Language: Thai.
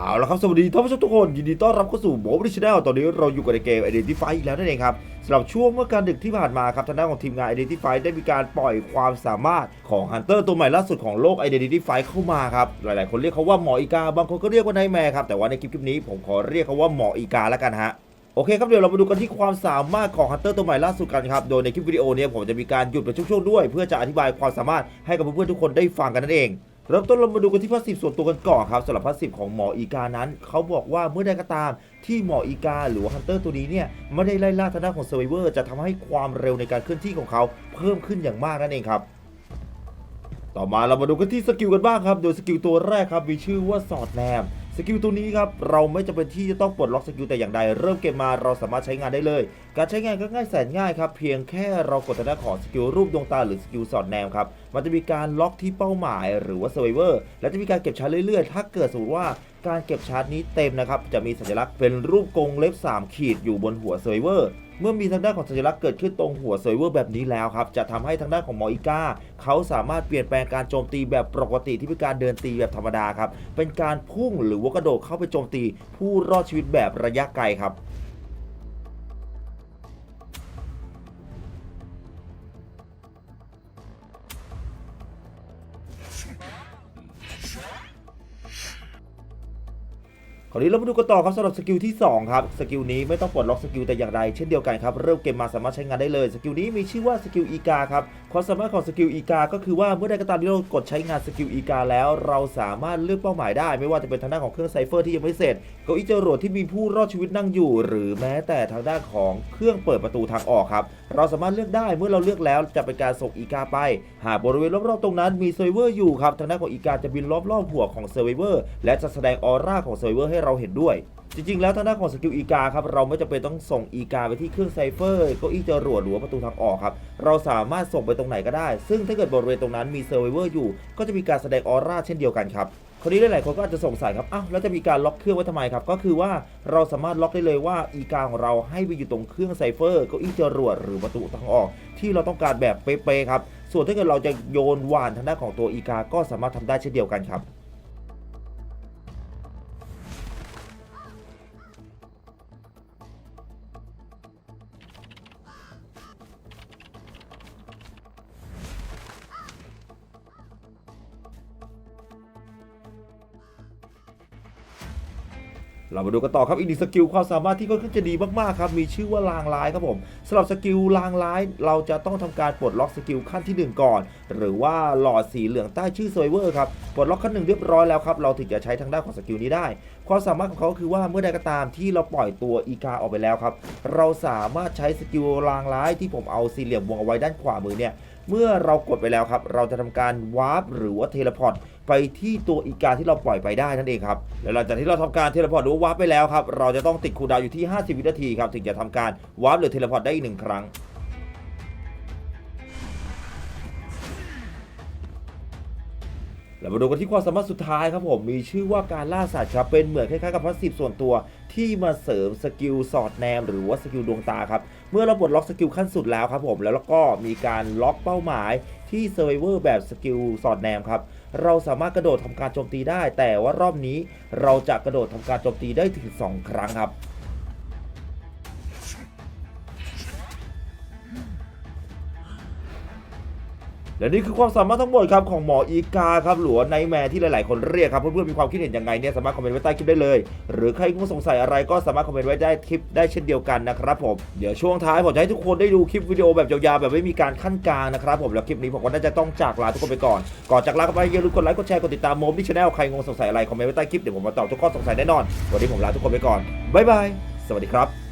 เอาละครับสวัสดีท่านผู้ชมทุกคน ยินดีต้อนรับเข้าสู่โมบิชแนลตอนนี้เราอยู่กับในเกม Identify อีกแล้วนั่นเองครับสำหรับช่วงเมื่อการดึกที่ผ่านมาครับทางด้านของทีมงาน Identify ได้มีการปล่อยความสามารถของ Hunter ตัวใหม่ล่าสุดของโลก Identify เข้ามาครับ หลายๆ คนเรียกเขาว่าหมออีกา บางคนก็เรียกว่าไนแมร์ครับ แต่ว่าในคลิปคลิปนี้ผมขอเรียกเขาว่าหมออีกาแล้วกันฮะโอเคครับเดี๋ยวเรามาดูกันที่ความสามารถของฮันเตอร์ตัวใหม่ล่าสุดกันครับ โดยในคลิปวิดีโอนี้ผมจะมีการหยุดเป็นช่วงๆด้วย เพื่อจะอธิบายความสามารถให้กับเพื่อนๆทุกคนได้ฟังกันนั่นเอง เริ่มต้นเรามาดูกันที่พาสซีฟส่วนตัวกันก่อนครับสำหรับพาสซีฟของหมออีกานั้น เขาบอกว่าเมื่อใดก็ตามที่หมออีกาหรือว่าฮันเตอร์ตัวนี้เนี่ยไม่ได้ไล่ล่าทางด้านของเซอร์ไวเวอร์จะทำให้ความเร็วในการเคลื่อนที่ของเขาเพิ่มขึ้นอย่างมากนั่นเองครับ ต่อมาเรามาดูกันที่สกิลกันบ้างครับ โดยสกิลตัวแรกครับมีชื่อว่าสอดแนม สกิลตัวนี้ครับเราไม่จำเป็นที่จะต้องปลดล็อกสกิลแต่อย่างใด เริ่มเกมมาเราสามารถใช้งานได้เลย การใช้งานก็ง่ายแสนง่ายครับเพียงแค่เรากดทางด้านของสกิลรูปดวงตาหรือสกิลสอดแนมครับมันจะมีการล็อกที่เป้าหมายหรือว่าเซเวอร์และจะมีการเก็บชาร์จเรื่อยๆ ถ้าเกิดสมมติว่าการเก็บชาร์จนี้เต็มนะครับจะมีสัญลักษณ์เป็นรูปกรงเล็บ 3 ขีดอยู่บนหัวเซเวอร์ เมื่อมีทางด้านของสัญลักษณ์เกิดขึ้นตรงหัวเซอร์ไวเวอร์แบบนี้แล้วครับ จะทำให้ทางด้านของหมออีกาเขาสามารถเปลี่ยนแปลงการโจมตีแบบปกติที่เป็นการเดินตีแบบธรรมดาครับ เป็นการพุ่งหรือว่ากระโดดเข้าไปโจมตี ผู้รอดชีวิตแบบระยะไกลครับ คราวนี้เรามาดูกันต่อครับสำหรับสกิลที่2ครับสกิลนี้ไม่ต้องปลดล็อกสกิลแต่อย่างใดเช่นเดียวกันครับเริ่มเกมมาสามารถใช้งานได้เลยสกิลนี้มีชื่อว่าสกิลอีกาครับความสามารถของสกิลอีกาก็คือว่าเมื่อใดก็ตามที่เรากดใช้งานสกิลอีกาแล้ว เราสามารถเลือกเป้าหมายได้ ไม่ว่าจะเป็นทางด้านของเครื่องไซเฟอร์ที่ยังไม่เสร็จเก้าอี้จรวดที่มีผู้รอดชีวิตนั่งอยู่ หรือแม้แต่ทางด้านของเครื่องเปิดประตูทางออกครับเราสามารถเลือกได้เมื่อเราเลือกแล้วจะเป็นการส่งอีกาไป หากบริเวณรอบๆตรงนั้นมีเซอร์ไวเวอร์อยู่ครับทางด้านของอีกาจะบินรอบๆหัวของเซอร์ไวเวอร์และจะแสดงออร่าของเซอร์ไวเวอร์ให้เราเห็นด้วย จริง ๆ แล้วทางด้านของสกิลอีกาครับเราไม่จำเป็นต้องส่งอีกาไปที่เครื่องไซเฟอร์เก้าอี้จรวดหรือว่าประตูทางออกครับเราสามารถส่งไปตรงไหนก็ได้ ซึ่งถ้าเกิดบริเวณตรงนั้นมีเซอร์ไวเวอร์อยู่ ก็จะมีการแสดงออร่าเช่นเดียวกันครับคราวนี้หลายๆคนก็อาจจะสงสัยครับ อ้าว แล้วจะมีการล็อกเครื่องไว้ทำไมครับ ก็คือว่าเราสามารถล็อกได้เลยว่าอีกาของเราให้ไปอยู่ตรงเครื่องไซเฟอร์เก้าอี้จรวดหรือประตูทางออก ที่เราต้องการแบบเป๊ะๆครับ ส่วนถ้าเกิดเราจะโยนหวานทางด้านของตัวอีกา ก็สามารถทำได้เช่นเดียวกันครับ เรามาดูกันต่อครับอีกหนึ่งสกิลความสามารถที่ค่อนข้างจะดีมากๆครับมีชื่อว่าลางร้ายครับผมสำหรับสกิลลางร้ายเราจะต้องทำการปลดล็อกสกิลขั้นที่ 1 ก่อน หรือว่าหลอดสีเหลืองใต้ชื่อเซเวอร์ครับปลดล็อกขั้นหนึ่งเรียบร้อยแล้วครับเราถึงจะใช้ทางด้านของสกิลนี้ได้ ความสามารถของเขาคือว่าเมื่อใดก็ตามที่เราปล่อยตัวอีกาออกไปแล้วครับ เราสามารถใช้สกิลลางร้ายที่ผมเอาสี่เหลี่ยมวงเอาไว้ด้านขวามือเนี่ยเมื่อเรากดไปแล้วครับ เราจะทำการวาร์ปหรือว่าเทเลพอร์ตไปที่ตัวอีกาที่เราปล่อยไปได้นั่นเองครับแล้วหลังจากที่เราทำการเทเลพอร์ตหรือวาร์ปไปแล้วครับ เราจะต้องติดคูลดาวอยู่ที่ 50 วินาทีครับ ถึงจะทำการวาร์ปหรือเทเลพอร์ตได้อีกหนึ่งครั้ง เรามาดูกันที่ความสามารถสุดท้ายครับผมมีชื่อว่าการล่าสัตว์ครับเป็นเหมือนคล้ายๆกับพัสซีฟส่วนตัวที่มาเสริมสกิลสอดแนมหรือว่าสกิลดวงตาครับเมื่อเราปลดล็อกสกิลขั้นสุดแล้วครับผมแล้วก็มีการล็อกเป้าหมายที่เซอร์ไวเวอร์แบบสกิลสอดแนมครับเราสามารถกระโดดทำการโจมตีได้ แต่ว่ารอบนี้เราจะกระโดดทำการโจมตีได้ถึง 2 ครั้งครับ และนี่คือความสามารถทั้งหมดครับของหมออีกาครับหรือว่าไนแมร์ที่หลาย ๆ คนเรียกครับเพื่อนๆมีความคิดเห็นยังไงเนี่ยสามารถคอมเมนต์ไว้ใต้คลิปได้เลย หรือใครงงสงสัยอะไรก็สามารถคอมเมนต์ไว้ได้คลิปได้เช่นเดียวกันนะครับผมเดี๋ยวช่วงท้ายผมจะให้ทุกคนได้ดูคลิปวิดีโอแบบยาวๆแบบไม่มีการขั้นกลางนะครับผมแล้วคลิปนี้ผมก็น่าจะต้องจากลาทุกคนไปก่อนก่อนจากลาไปอย่าลืมกดไลค์กดแชร์กดติดตามโมมที่ช anel ใครงงสงสัยอะไรคอมเมนต์ไว้ใต้คลิปเดี๋ยวผมมาตอบทุกข้อสงสัยแน่นอนวันนี้ผมลาทุกคนไปก่อนบ๊ายบายสวัสดีครับ